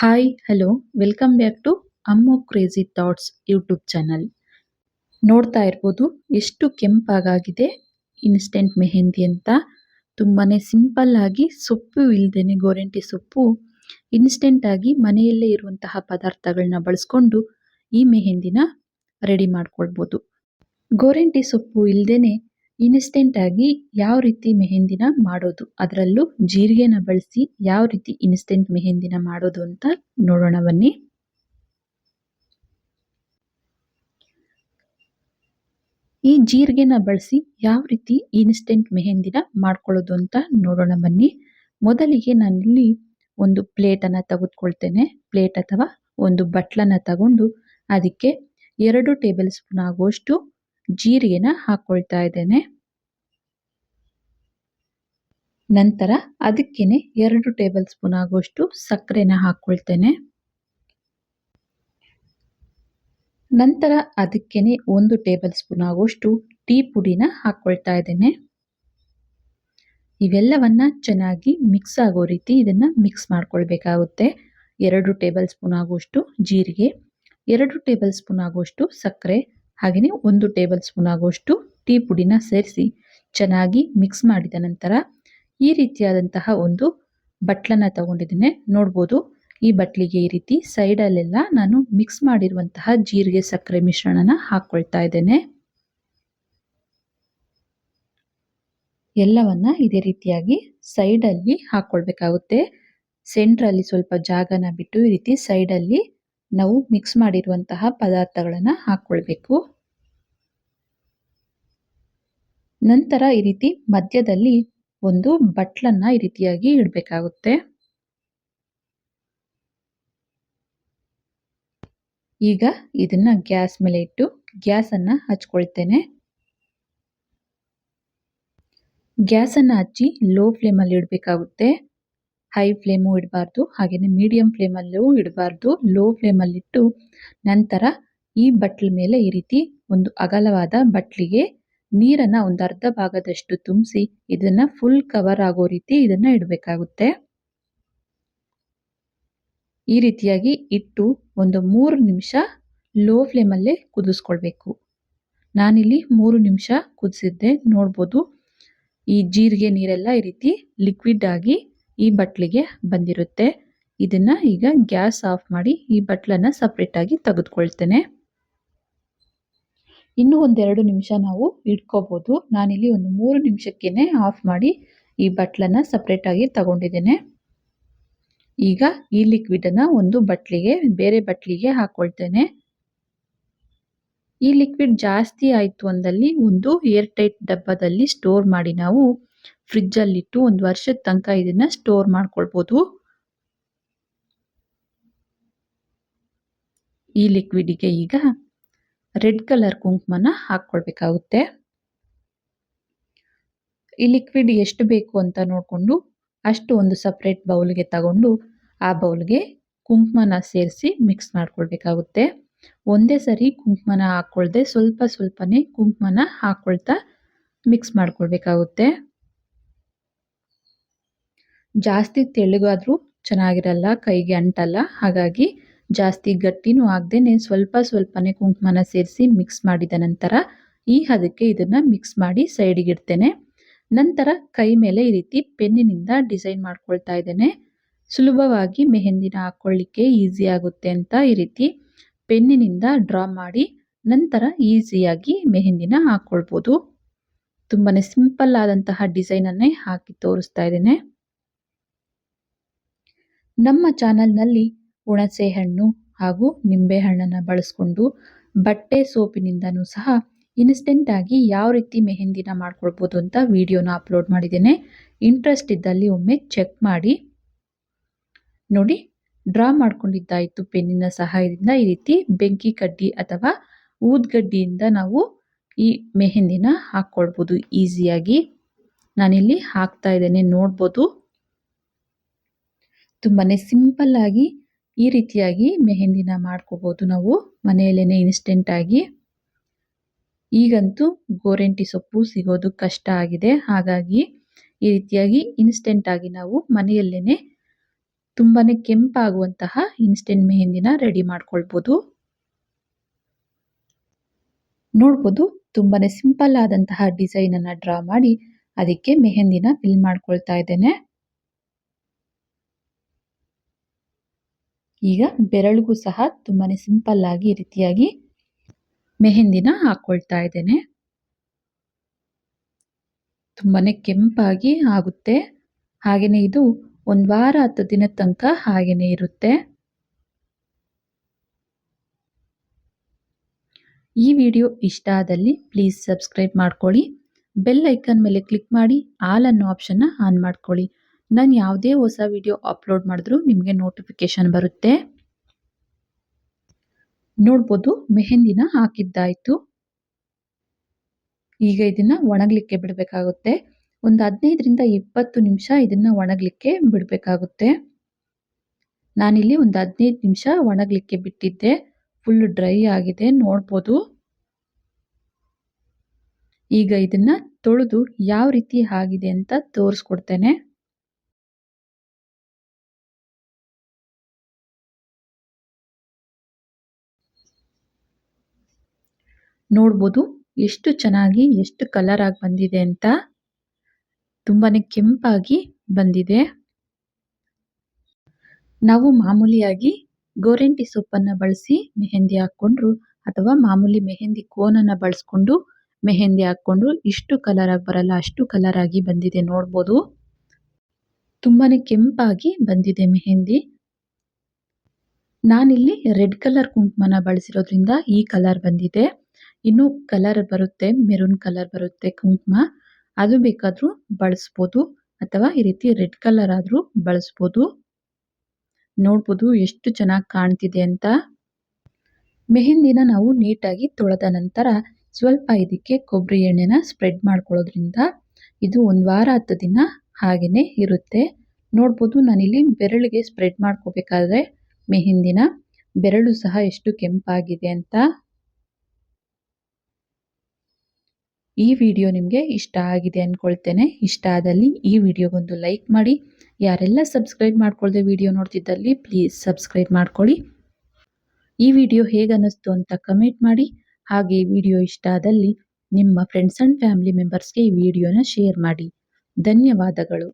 Hi hello welcome back to Ammu crazy thoughts YouTube channel ನೋಡ್ತಾ ಇರ್ಬೋದು, ಎಷ್ಟು ಕೆಂಪಾಗಾಗಿದೆ instant mehndi ಅಂತ. ತುಂಬಾ ಸಿಂಪಲ್ ಆಗಿ ಸೊಪ್ಪು ಇಲ್ಲದೇನೆ ಗೋರಂಟಿ ಸೊಪ್ಪು ಇನ್ಸ್ಟೆಂಟಾಗಿ ಮನೆಯಲ್ಲೇ ಇರುವಂತಹ ಪದಾರ್ಥಗಳನ್ನ ಬಳಸ್ಕೊಂಡು ಈ ಮೆಹೆಂದಿನ ರೆಡಿ ಮಾಡ್ಕೊಳ್ಬೋದು. ಗೋರಂಟಿ ಸೊಪ್ಪು ಇಲ್ದೇನೆ ಇನ್ಸ್ಟೆಂಟ್ ಆಗಿ ಯಾವ ರೀತಿ ಮೆಹೆಂದಿನ ಮಾಡೋದು? ಅದರಲ್ಲೂ ಜೀರಿಗೆನ ಬಳಸಿ ಯಾವ ರೀತಿ ಇನ್ಸ್ಟೆಂಟ್ ಮೆಹೆಂದಿನ ಮಾಡೋದು ಅಂತ ನೋಡೋಣ ಬನ್ನಿ. ಈ ಜೀರಿಗೆನ ಬಳಸಿ ಯಾವ ರೀತಿ ಇನ್ಸ್ಟೆಂಟ್ ಮೆಹೆಂದಿನ ಮಾಡ್ಕೊಳ್ಳೋದು ಅಂತ ನೋಡೋಣ ಬನ್ನಿ. ಮೊದಲಿಗೆ ನಾನಿಲ್ಲಿ ಒಂದು ಪ್ಲೇಟನ್ನು ತೆಗೆದುಕೊಳ್ತೇನೆ. ಪ್ಲೇಟ್ ಅಥವಾ ಒಂದು ಬಟ್ಲನ್ನು ತಗೊಂಡು, ಅದಕ್ಕೆ ಎರಡು ಟೇಬಲ್ ಸ್ಪೂನ್ ಆಗುವಷ್ಟು ಜೀರಿಗೆನ ಹಾಕ್ಕೊಳ್ತಾ ಇದ್ದೇನೆ. ನಂತರ ಅದಕ್ಕೇನೆ ಎರಡು ಟೇಬಲ್ ಸ್ಪೂನ್ ಆಗುವಷ್ಟು ಸಕ್ಕರೆನ ಹಾಕ್ಕೊಳ್ತೇನೆ ನಂತರ ಅದಕ್ಕೇನೆ ಒಂದು ಟೇಬಲ್ ಸ್ಪೂನ್ ಆಗುವಷ್ಟು ಟೀ ಪುಡಿನ ಹಾಕ್ಕೊಳ್ತಾ ಇದ್ದೇನೆ. ಇವೆಲ್ಲವನ್ನ ಚೆನ್ನಾಗಿ ಮಿಕ್ಸ್ ಆಗೋ ರೀತಿ ಇದನ್ನ ಮಿಕ್ಸ್ ಮಾಡ್ಕೊಳ್ಬೇಕಾಗುತ್ತೆ. ಎರಡು ಟೇಬಲ್ ಸ್ಪೂನ್ ಆಗುವಷ್ಟು ಜೀರಿಗೆ, ಎರಡು ಟೇಬಲ್ ಸ್ಪೂನ್ ಆಗುವಷ್ಟು ಸಕ್ಕರೆ ಹಾಗೆಯೇ ಒಂದು ಟೇಬಲ್ ಸ್ಪೂನ್ ಆಗುವಷ್ಟು ಟೀ ಪುಡಿನ ಸೇರಿಸಿ ಚೆನ್ನಾಗಿ ಮಿಕ್ಸ್ ಮಾಡಿದ ನಂತರ ಈ ರೀತಿಯಾದಂತಹ ಒಂದು ಬಟ್ಲನ್ನು ತಗೊಂಡಿದ್ದೇನೆ. ನೋಡ್ಬೋದು ಈ ಬಟ್ಲಿಗೆ ಈ ರೀತಿ ಸೈಡಲ್ಲೆಲ್ಲ ನಾನು ಮಿಕ್ಸ್ ಮಾಡಿರುವಂತಹ ಜೀರಿಗೆ ಸಕ್ಕರೆ ಮಿಶ್ರಣನ ಹಾಕ್ಕೊಳ್ತಾ ಇದ್ದೇನೆ. ಎಲ್ಲವನ್ನ ಇದೇ ರೀತಿಯಾಗಿ ಸೈಡಲ್ಲಿ ಹಾಕ್ಕೊಳ್ಬೇಕಾಗುತ್ತೆ ಸೆಂಟ್ರಲ್ಲಿ ಸ್ವಲ್ಪ ಜಾಗನ ಬಿಟ್ಟು ಈ ರೀತಿ ಸೈಡಲ್ಲಿ ನಾವು ಮಿಕ್ಸ್ ಮಾಡಿರುವಂತಹ ಪದಾರ್ಥಗಳನ್ನು ಹಾಕೊಳ್ಬೇಕು ನಂತರ ಈ ರೀತಿ ಮಧ್ಯದಲ್ಲಿ ಒಂದು ಬಟ್ಲನ್ನ ಈ ರೀತಿಯಾಗಿ ಇಡಬೇಕಾಗುತ್ತೆ. ಈಗ ಇದನ್ನ ಗ್ಯಾಸ್ ಮೇಲೆ ಇಟ್ಟು ಗ್ಯಾಸನ್ನು ಹಚ್ಕೊಳ್ತೇನೆ. ಗ್ಯಾಸನ್ನು ಹಚ್ಚಿ ಲೋ ಫ್ಲೇಮಲ್ಲಿ ಇಡಬೇಕಾಗುತ್ತೆ. ಹೈ ಫ್ಲೇಮು ಇಡಬಾರ್ದು ಹಾಗೆಯೇ ಮೀಡಿಯಂ ಫ್ಲೇಮಲ್ಲೂ ಇಡಬಾರ್ದು. ಲೋ ಫ್ಲೇಮಲ್ಲಿಟ್ಟು ನಂತರ ಈ ಬಟ್ಲ ಮೇಲೆ ಈ ರೀತಿ ಒಂದು ಅಗಲವಾದ ಬಟ್ಲಿಗೆ ನೀರನ್ನು ಒಂದು ಅರ್ಧ ಭಾಗದಷ್ಟು ತುಂಬಿಸಿ ಇದನ್ನು ಫುಲ್ ಕವರ್ ಆಗೋ ರೀತಿ ಇದನ್ನು ಇಡಬೇಕಾಗುತ್ತೆ. ಈ ರೀತಿಯಾಗಿ ಇಟ್ಟು ಒಂದು ಮೂರು ನಿಮಿಷ ಲೋ ಫ್ಲೇಮಲ್ಲೇ ಕುದಿಸ್ಕೊಳ್ಬೇಕು. ನಾನಿಲ್ಲಿ ಮೂರು ನಿಮಿಷ ಕುದಿಸಿದ್ದೆ, ನೋಡ್ಬೋದು. ಈ ಜೀರಿಗೆ ನೀರೆಲ್ಲ ಈ ರೀತಿ ಲಿಕ್ವಿಡ್ ಆಗಿ ಈ ಬಟ್ಲಿಗೆ ಬಂದಿರುತ್ತೆ. ಇದನ್ನ ಈಗ ಗ್ಯಾಸ್ ಆಫ್ ಮಾಡಿ ಈ ಬಟ್ಲನ್ನ ಸಪ್ರೇಟ್ ಆಗಿ ತೆಗೆದುಕೊಳ್ತೇನೆ. ಇನ್ನು ಒಂದೆರಡು ನಿಮಿಷ ನಾವು ಇಟ್ಕೋಬಹುದು ನಾನಿಲ್ಲಿ ಒಂದು ಮೂರು ನಿಮಿಷಕ್ಕೇನೆ ಆಫ್ ಮಾಡಿ ಈ ಬಟ್ಲನ್ನ ಸಪ್ರೇಟ್ ಆಗಿ ತಗೊಂಡಿದ್ದೇನೆ. ಈಗ ಈ ಲಿಕ್ವಿಡ್ ಅನ್ನ ಒಂದು ಬಟ್ಲಿಗೆ, ಬೇರೆ ಬಟ್ಲಿಗೆ ಹಾಕೊಳ್ತೇನೆ. ಈ ಲಿಕ್ವಿಡ್ ಜಾಸ್ತಿ ಆಯಿತು ಅಂದಲ್ಲಿ ಒಂದು ಏರ್ ಟೈಟ್ ಡಬ್ಬದಲ್ಲಿ ಸ್ಟೋರ್ ಮಾಡಿ ನಾವು ಫ್ರಿಜ್ ಅಲ್ಲಿ ಇಟ್ಟು ಒಂದು ವರ್ಷದ ತನಕ ಇದನ್ನ ಸ್ಟೋರ್ ಮಾಡ್ಕೊಳ್ಬೋದು. ಈ ಲಿಕ್ವಿಡಿಗೆ ಈಗ ರೆಡ್ ಕಲರ್ ಕುಂಕುಮನ ಹಾಕ್ಕೊಳ್ಬೇಕಾಗುತ್ತೆ ಈ ಲಿಕ್ವಿಡ್ ಎಷ್ಟು ಬೇಕು ಅಂತ ನೋಡಿಕೊಂಡು ಅಷ್ಟು ಒಂದು ಸಪ್ರೇಟ್ ಬೌಲ್ಗೆ ತಗೊಂಡು ಆ ಬೌಲ್ಗೆ ಕುಂಕುಮನ ಸೇರಿಸಿ ಮಿಕ್ಸ್ ಮಾಡ್ಕೊಳ್ಬೇಕಾಗುತ್ತೆ. ಒಂದೇ ಸರಿ ಕುಂಕುಮನ ಹಾಕ್ಕೊಳ್ದೆ ಸ್ವಲ್ಪ ಸ್ವಲ್ಪನೇ ಕುಂಕುಮನ ಹಾಕ್ಕೊಳ್ತಾ ಮಿಕ್ಸ್ ಮಾಡ್ಕೊಳ್ಬೇಕಾಗುತ್ತೆ. ಜಾಸ್ತಿ ತೆಳ್ಳಗಾದರೂ ಚೆನ್ನಾಗಿರಲ್ಲ, ಕೈಗೆ ಅಂಟಲ್ಲ. ಹಾಗಾಗಿ ಜಾಸ್ತಿ ಗಟ್ಟಿನೂ ಆಗದೇನೆ ಸ್ವಲ್ಪ ಸ್ವಲ್ಪನೇ ಕುಂಕುಮನ ಸೇರಿಸಿ ಮಿಕ್ಸ್ ಮಾಡಿದ ನಂತರ ಈ ಹದಕ್ಕೆ ಇದನ್ನು ಮಿಕ್ಸ್ ಮಾಡಿ ಸೈಡಿಗೆ ಇಡ್ತೇನೆ. ನಂತರ ಕೈ ಮೇಲೆ ಈ ರೀತಿ ಪೆನ್ನಿನಿಂದ ಡಿಸೈನ್ ಮಾಡ್ಕೊಳ್ತಾ ಇದ್ದೇನೆ. ಸುಲಭವಾಗಿ ಮೆಹೆಂದಿನ ಹಾಕ್ಕೊಳ್ಳಿಕ್ಕೆ ಈಸಿ ಆಗುತ್ತೆ ಅಂತ ಈ ರೀತಿ ಪೆನ್ನಿನಿಂದ ಡ್ರಾ ಮಾಡಿ ನಂತರ ಈಸಿಯಾಗಿ ಮೆಹೆಂದಿನ ಹಾಕ್ಕೊಳ್ಬೋದು. ತುಂಬಾ ಸಿಂಪಲ್ ಆದಂತಹ ಡಿಸೈನನ್ನೇ ಹಾಕಿ ತೋರಿಸ್ತಾ ಇದ್ದೇನೆ. ನಮ್ಮ ಚಾನಲ್ನಲ್ಲಿ ಹುಣಸೆ ಹಣ್ಣು ಹಾಗೂ ನಿಂಬೆ ಹಣ್ಣನ್ನು ಬಳಸ್ಕೊಂಡು ಬಟ್ಟೆ ಸೋಪಿನಿಂದನೂ ಸಹ ಇನ್ಸ್ಟೆಂಟಾಗಿ ಯಾವ ರೀತಿ ಮೆಹಂದಿನ ಮಾಡ್ಕೊಳ್ಬೋದು ಅಂತ ವಿಡಿಯೋನ ಅಪ್ಲೋಡ್ ಮಾಡಿದ್ದೇನೆ. ಇಂಟ್ರೆಸ್ಟ್ ಇದ್ದಲ್ಲಿ ಒಮ್ಮೆ ಚೆಕ್ ಮಾಡಿ. ನೋಡಿ ಡ್ರಾ ಮಾಡ್ಕೊಂಡಿದ್ದಾಯಿತು ಪೆನ್ನಿನ ಸಹಾಯದಿಂದ ಈ ರೀತಿ ಬೆಂಕಿ ಕಡ್ಡಿ ಅಥವಾ ಊದ್ಗಡ್ಡಿಯಿಂದ ನಾವು ಈ ಮೆಹಂದಿನ ಹಾಕ್ಕೊಳ್ಬೋದು. ಈಸಿಯಾಗಿ ನಾನಿಲ್ಲಿ ಹಾಕ್ತಾ ಇದ್ದೇನೆ, ನೋಡ್ಬೋದು. ತುಂಬಾನೇ ಸಿಂಪಲ್ ಆಗಿ ಈ ರೀತಿಯಾಗಿ ಮೆಹಂದಿನ ಮಾಡ್ಕೋಬೋದು ನಾವು. ಮನೆಯಲ್ಲೇನೆ ಇನ್ಸ್ಟೆಂಟಾಗಿ ಈಗಂತೂ ಗೋರೆಂಟಿ ಸೊಪ್ಪು ಸಿಗೋದು ಕಷ್ಟ ಆಗಿದೆ. ಹಾಗಾಗಿ ಈ ರೀತಿಯಾಗಿ ಇನ್ಸ್ಟೆಂಟಾಗಿ ನಾವು ಮನೆಯಲ್ಲೇನೆ ತುಂಬಾ ಕೆಂಪಾಗುವಂತಹ ಇನ್ಸ್ಟೆಂಟ್ ಮೆಹಂದಿನ ರೆಡಿ ಮಾಡ್ಕೊಳ್ಬೋದು. ನೋಡ್ಬೋದು ತುಂಬಾ ಸಿಂಪಲ್ ಆದಂತಹ ಡಿಸೈನ್ ಅನ್ನ ಡ್ರಾ ಮಾಡಿ ಅದಕ್ಕೆ ಮೆಹಂದಿನ ಫಿಲ್ ಮಾಡ್ಕೊಳ್ತಾ ಇದ್ದೇನೆ. ಈಗ ಬೆರಳಿಗೂ ಸಹ ತುಂಬಾ ಸಿಂಪಲ್ ಆಗಿ ಈ ರೀತಿಯಾಗಿ ಮೆಹಂದಿನ ಹಾಕ್ಕೊಳ್ತಾ ಇದ್ದೇನೆ. ತುಂಬಾ ಕೆಂಪಾಗಿ ಆಗುತ್ತೆ. ಹಾಗೆಯೇ ಇದು ಒಂದು ವಾರ ಹತ್ತು ದಿನದ ತನಕ ಹಾಗೆಯೇ ಇರುತ್ತೆ. ಈ ವಿಡಿಯೋ ಇಷ್ಟ ಆದಲ್ಲಿ ಪ್ಲೀಸ್ ಸಬ್ಸ್ಕ್ರೈಬ್ ಮಾಡ್ಕೊಳ್ಳಿ. ಬೆಲ್ ಐಕನ್ ಮೇಲೆ ಕ್ಲಿಕ್ ಮಾಡಿ ಆಲ್ ಅನ್ನೋ ಆಪ್ಷನ್ನ ಆನ್ ಮಾಡ್ಕೊಳ್ಳಿ. ನಾನು ಯಾವುದೇ ಹೊಸ ವಿಡಿಯೋ ಅಪ್ಲೋಡ್ ಮಾಡಿದ್ರೂ ನಿಮಗೆ ನೋಟಿಫಿಕೇಶನ್ ಬರುತ್ತೆ. ನೋಡ್ಬೋದು ಮೆಹಂದಿನ ಹಾಕಿದ್ದಾಯಿತು. ಈಗ ಇದನ್ನ ಒಣಗಲಿಕ್ಕೆ ಬಿಡಬೇಕಾಗುತ್ತೆ. ಒಂದು ಹದಿನೈದರಿಂದ ಇಪ್ಪತ್ತು ನಿಮಿಷ ಇದನ್ನ ಒಣಗಲಿಕ್ಕೆ ಬಿಡಬೇಕಾಗುತ್ತೆ. ನಾನಿಲ್ಲಿ ಒಂದು ಹದಿನೈದು ನಿಮಿಷ ಒಣಗಲಿಕ್ಕೆ ಬಿಟ್ಟಿದ್ದೆ. ಫುಲ್ ಡ್ರೈ ಆಗಿದೆ, ನೋಡ್ಬೋದು. ಈಗ ಇದನ್ನ ತೊಳೆದು ಯಾವ ರೀತಿ ಆಗಿದೆ ಅಂತ ತೋರಿಸ್ಕೊಡ್ತೇನೆ. ನೋಡ್ಬೋದು. ಎಷ್ಟು ಚೆನ್ನಾಗಿ, ಎಷ್ಟು ಕಲರ್ ಆಗಿ ಬಂದಿದೆ ಅಂತ ತುಂಬಾನೇ ಕೆಂಪಾಗಿ ಬಂದಿದೆ. ನಾವು ಮಾಮೂಲಿಯಾಗಿ ಗೋರೆಂಟಿ ಸೊಪ್ಪನ್ನ ಬಳಸಿ ಮೆಹೆಂದಿ ಹಾಕೊಂಡ್ರು ಅಥವಾ ಮಾಮೂಲಿ ಮೆಹೆಂದಿ ಕೋನನ್ನ ಬಳಸ್ಕೊಂಡು ಮೆಹೆಂದಿ ಹಾಕೊಂಡ್ರು ಇಷ್ಟು ಕಲರ್ ಆಗಿ ಬರಲ್ಲ, ಅಷ್ಟು ಕಲರ್ ಆಗಿ ಬಂದಿದೆ ನೋಡ್ಬೋದು. ತುಂಬಾನೇ ಕೆಂಪಾಗಿ ಬಂದಿದೆ ಮೆಹೆಂದಿ. ನಾನಿಲ್ಲಿ ರೆಡ್ ಕಲರ್ ಕುಂಕುಮನ ಬಳಸಿರೋದ್ರಿಂದ ಈ ಕಲರ್ ಬಂದಿದೆ. ಇನ್ನು ಕಲರ್ ಬರುತ್ತೆ ಮೆರೂನ್ ಕಲರ್ ಬರುತ್ತೆ, ಕುಂಕುಮ. ಅದು ಬೇಕಾದ್ರೂ ಬಳಸ್ಬೋದು, ಅಥವಾ ಈ ರೀತಿ ರೆಡ್ ಕಲರ್ ಆದ್ರೂ ಬಳಸ್ಬೋದು. ನೋಡ್ಬೋದು ಎಷ್ಟು ಚೆನ್ನಾಗಿ ಕಾಣ್ತಿದೆ ಅಂತ. ಮೆಹಂದಿನ ನಾವು ನೀಟಾಗಿ ತೊಳೆದ ನಂತರ ಸ್ವಲ್ಪ ಇದಕ್ಕೆ ಕೊಬ್ಬರಿ ಎಣ್ಣೆನ ಸ್ಪ್ರೆಡ್ ಮಾಡ್ಕೊಳ್ಳೋದ್ರಿಂದ ಇದು ಒಂದು ವಾರ ಹತ್ತು ದಿನ ಹಾಗೇನೆ ಇರುತ್ತೆ. ನೋಡ್ಬೋದು ನಾನಿಲ್ಲಿ ಬೆರಳಿಗೆ ಸ್ಪ್ರೆಡ್ ಮಾಡ್ಕೋಬೇಕಾದ್ರೆ ಮೆಹಂದಿನ ಬೆರಳು ಸಹ ಎಷ್ಟು ಕೆಂಪಾಗಿದೆ ಅಂತ. ಈ ವಿಡಿಯೋ ನಿಮಗೆ ಇಷ್ಟ ಆಗಿದೆ ಅಂದ್ಕೊಳ್ತೇನೆ ಇಷ್ಟ ಆದಲ್ಲಿ ಈ ವಿಡಿಯೋಗೊಂದು ಲೈಕ್ ಮಾಡಿ. ಯಾರೆಲ್ಲ ಸಬ್ಸ್ಕ್ರೈಬ್ ಮಾಡ್ಕೊಳ್ಳದೆ ವಿಡಿಯೋ ನೋಡ್ತಿದ್ದಲ್ಲಿ ಪ್ಲೀಸ್ ಸಬ್ಸ್ಕ್ರೈಬ್ ಮಾಡ್ಕೊಳ್ಳಿ. ಈ ವಿಡಿಯೋ ಹೇಗೆ ಅನ್ನಿಸ್ತು ಅಂತ ಕಮೆಂಟ್ ಮಾಡಿ. ಹಾಗೆ ವಿಡಿಯೋ ಇಷ್ಟ ಆದಲ್ಲಿ ನಿಮ್ಮ ಫ್ರೆಂಡ್ಸ್ ಆ್ಯಂಡ್ ಫ್ಯಾಮಿಲಿ ಮೆಂಬರ್ಸ್ಗೆ ಈ ವಿಡಿಯೋನ ಶೇರ್ ಮಾಡಿ. ಧನ್ಯವಾದಗಳು.